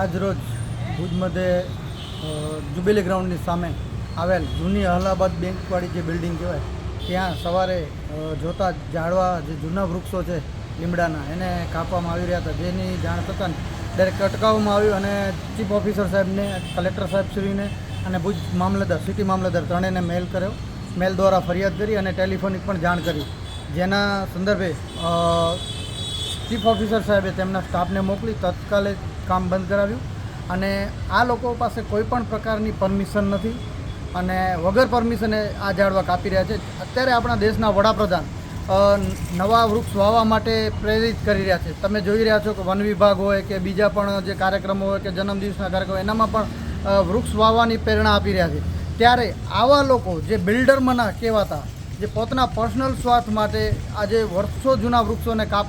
આજ રોજ ભુજ મધ્યે જુબેલી ગ્રાઉન્ડની સામે આવેલ જૂની અલ્હાબાદ બેંકવાળી જે બિલ્ડિંગ કહેવાય, ત્યાં સવારે જોતા ઝાડવા જે જૂના વૃક્ષો છે લીમડાના, એને કાપવામાં આવી રહ્યા હતા. જેની જાણ થતાં ડાયરેક્ટ અટકાવવામાં આવ્યું અને ચીફ ઓફિસર સાહેબને, કલેક્ટર સાહેબશ્રીને અને ભુજ મામલતદાર, સિટી મામલતદાર ત્રણેયને મેલ કર્યો. મેલ દ્વારા ફરિયાદ કરી અને ટેલિફોનિક પણ જાણ કરી. જેના સંદર્ભે ચીફ ઓફિસર સાહેબે તેમના સ્ટાફને મોકલી, તત્કાલે કામ બંધ કરાવ્યું. અને આ લોકો પાસે કોઈ પણ પ્રકારની પરમિશન નથી. અને વગર પરમિશને આ ઝાડવા કાપી રહ્યા છે. અત્યારે આપણા દેશના વડાપ્રધાન નવા વૃક્ષ વાવવા માટે પ્રેરિત કરી રહ્યા છે. તમે જોઈ રહ્યા છો કે વન વિભાગ હોય કે બીજા પણ જે કાર્યક્રમો હોય કે જન્મદિવસના કાર્યક્રમો, એનામાં પણ વૃક્ષ વાવવાની પ્રેરણા આપી રહ્યા છે. ત્યારે આવા લોકો જે બિલ્ડરમાંના કહેવાતા, જે પોતાના પર્સનલ સ્વાર્થ માટે આજે વર્ષો જૂના વૃક્ષોને કાપ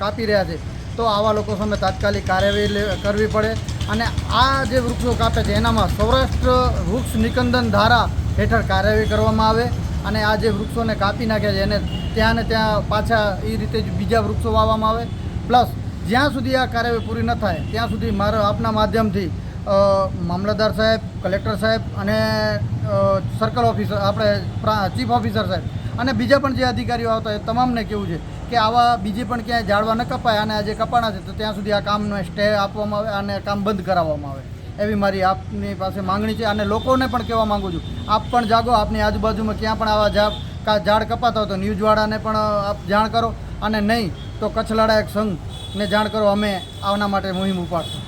કાપી રહ્યા છે તો આવા લોકો સામે તાત્કાલિક કાર્યવાહી કરવી પડે. અને આ જે વૃક્ષો કાપે છે, એનામાં સૌરાષ્ટ્ર વૃક્ષ નિકંદન ધારા હેઠળ કાર્યવાહી કરવામાં આવે અને આ જે વૃક્ષોને કાપી નાખ્યા છે, એને ત્યાં ને ત્યાં પાછા એ રીતે જ બીજા વૃક્ષો વાવવામાં આવે. પ્લસ, જ્યાં સુધી આ કાર્યવાહી પૂરી ન થાય, ત્યાં સુધી મારા આપના માધ્યમથી મામલતદાર સાહેબ, કલેક્ટર સાહેબ અને સર્કલ ઓફિસર, આપણે ચીફ ઓફિસર સાહેબ અને બીજા પણ જે અધિકારીઓ આવતા હોય, તમામને કેવું છે? કે આવા બીજે પણ ક્યાંય ઝાડવા ન કપાય અને આ જે કપાણા છે, તો ત્યાં સુધી આ કામનો સ્ટે આપવામાં આવે અને કામ બંધ કરાવવામાં આવે. એવી મારી આપની પાસે માંગણી છે અને લોકોને પણ કહેવા માંગુ છું. આપ પણ જાગો, આપની આજુબાજુમાં ક્યાં પણ આવા ઝાડ ઝાડ કપાતા હોય તો ન્યૂઝવાળાને પણ આપ જાણ કરો. અને નહીં, તો કચ્છ લડાયક સંઘને જાણ કરો, અમે આના માટે મુહિમ ઉપાડશું.